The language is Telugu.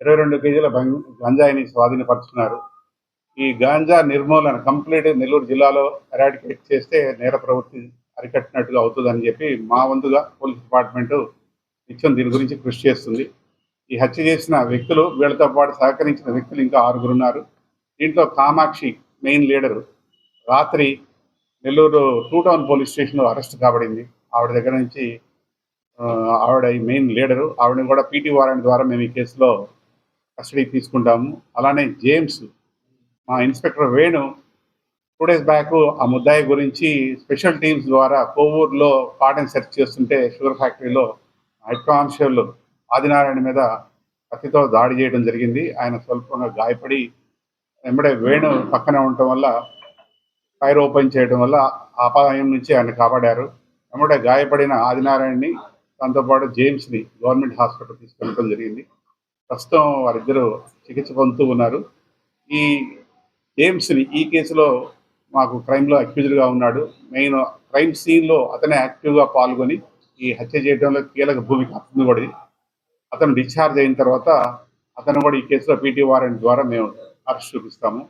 ఇరవై రెండు కేజీల గంజాయిని స్వాధీనపరుచుకున్నారు. ఈ గాంజా నిర్మూలన కంప్లీట్ నెల్లూరు జిల్లాలో ఎరాడికేట్ చేస్తే నేర ప్రవృత్తి అరికట్టినట్టుగా అవుతుందని చెప్పి మా వంతుగా పోలీస్ డిపార్ట్మెంట్ నిత్యం దీని గురించి కృషి చేస్తుంది. ఈ హత్య చేసిన వ్యక్తులు వీళ్ళతో పాటు సహకరించిన వ్యక్తులు ఇంకా ఆరుగురు ఉన్నారు. దీంట్లో కామాక్షి మెయిన్ లీడరు. రాత్రి నెల్లూరు టూ టౌన్ పోలీస్ స్టేషన్లో అరెస్ట్ కాబడింది. ఆవిడ దగ్గర నుంచి ఆవిడ ఈ మెయిన్ లీడరు. ఆవిడని కూడా పీటీ వారెంట్ ద్వారా మేము ఈ కేసులో కస్టడీకి తీసుకుంటాము. అలానే జేమ్స్ మా inspector Venu two days back ఆ ముద్దాయి గురించి స్పెషల్ టీమ్స్ ద్వారా కోవూరులో కాటన్ సెర్చ్ చేస్తుంటే షుగర్ ఫ్యాక్టరీలో హెడ్ కానిస్టేబుల్ ఆదినారాయణ మీద కత్తితో దాడి చేయడం జరిగింది. ఆయన స్వల్పంగా గాయపడి వెంబడే వేణు పక్కనే ఉండటం వల్ల ఫైర్ ఓపెన్ చేయడం వల్ల అపాయం నుంచి ఆయన కాపాడారు. వెంబడే గాయపడిన ఆదినారాయణని దాంతోపాటు జేమ్స్ని గవర్నమెంట్ హాస్పిటల్ తీసుకెళ్ళడం జరిగింది. ప్రస్తుతం వారిద్దరూ చికిత్స పొందుతూ ఉన్నారు. ఈ జేమ్స్ని ఈ కేసులో మాకు క్రైమ్లో అక్యూజ్డ్గా ఉన్నాడు. మెయిన్ క్రైమ్ సీన్లో అతనే యాక్టివ్గా పాల్గొని ఈ హత్య చేయడంలో కీలక భూమిక అతను కూడా. అతను డిశ్చార్జ్ అయిన తర్వాత అతను కూడా ఈ కేసులో పీటీ వారెంట్ ద్వారా మేము అరెస్ట్ చూపిస్తాము.